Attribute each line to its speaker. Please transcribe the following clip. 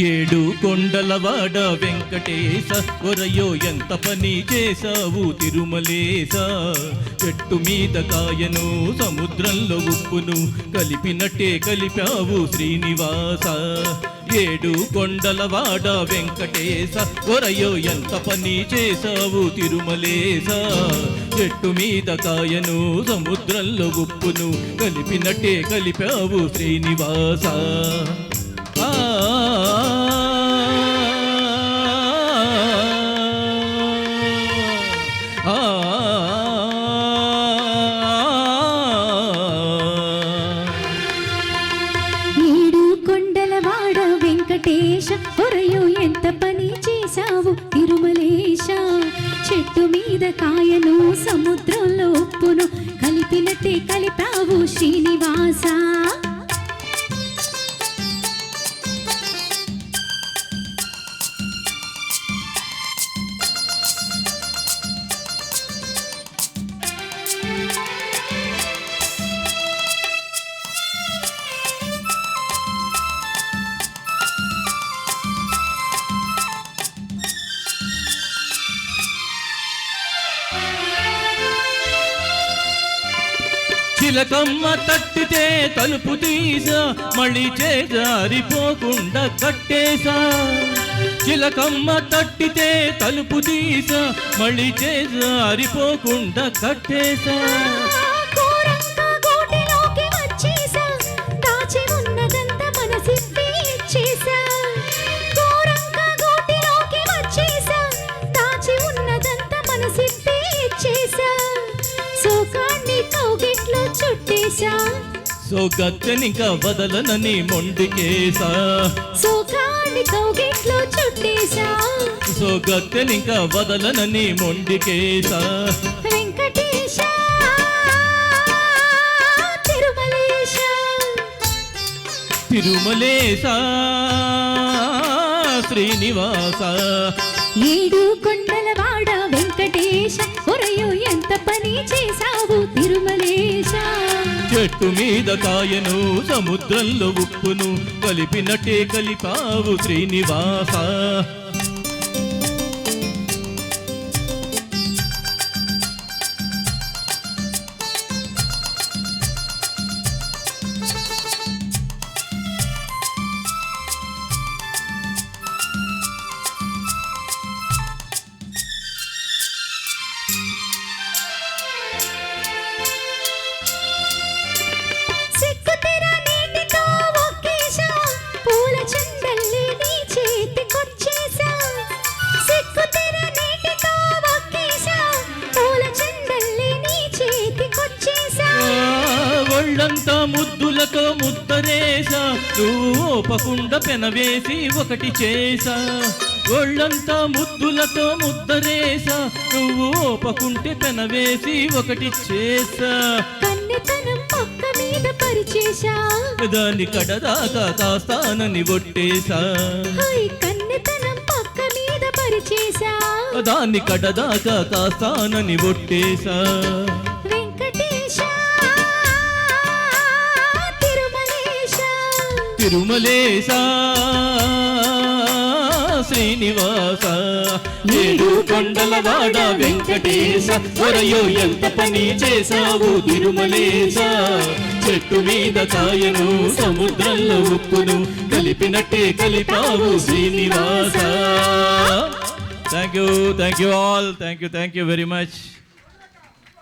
Speaker 1: ఏడు కొండలవాడ వెంకటేశ ఒరయో ఎంత పని చేశావు తిరుమలేశ. చెట్టు మీద కాయను సముద్రంలో ఉప్పును కలిపినట్టే కలిపావు శ్రీనివాస. ఏడు కొండలవాడ వెంకటేశ ఒరయో ఎంత పని చేశావు తిరుమలేశ. చెట్టు మీద కాయను సముద్రంలో ఉప్పును కలిపినట్టే కలిపావు శ్రీనివాస. ఆ
Speaker 2: కాయను సముద్రంలో ఉప్పును కలిపినట్టే కలిపావు శ్రీనివాస.
Speaker 1: చిలకమ్మ తట్టితే తలుపు తీసా మళ్ళీ చేజారిపోకుండా కట్టేశా చిలకమ్మ తట్టితే తలుపు తీసా మళ్ళీ చేజారిపోకుండా కట్టేశా సో గత్తెనిక వదలనని మొండికేసా
Speaker 2: సోకాన్ని కౌగిట్లో చుట్టేసా
Speaker 1: సో గత్తెనిక వదలనని మొండికేసా
Speaker 2: తిరుమలేశ
Speaker 1: శ్రీనివాస.
Speaker 2: ఏడు కొండలవాడ
Speaker 1: గట్టు మీద కాయను సముద్రంలో ఉప్పును కలిపినట్టే కలిపావు శ్రీనివాస. ఒళ్ళంతా ముద్దులతో ముద్దరేసా నువ్వు ఓపకుండా పెనవేసి ఒకటి చేసా ఒళ్ళంతా ముద్దులతో ముద్దరేసా నువ్వు ఓపకుంటే పెనవేసి ఒకటి చేసా దాని కడదాకా కాస్తానని ఒట్టేశా. దాన్ని కడదాకా కాస్తానని ఒట్టేశా. తిరుమలేశ శ్రీనివాస ఏడు కొండలవాడ వెంకటేశ ఒరయో ఎంత పని చేశావు తిరుమలేశ. చెట్టు మీద కాయను సముద్రంలో ఉప్పును కలిపినట్టే కలిపావు Srinivasa. Thank you thank you all thank you thank you very much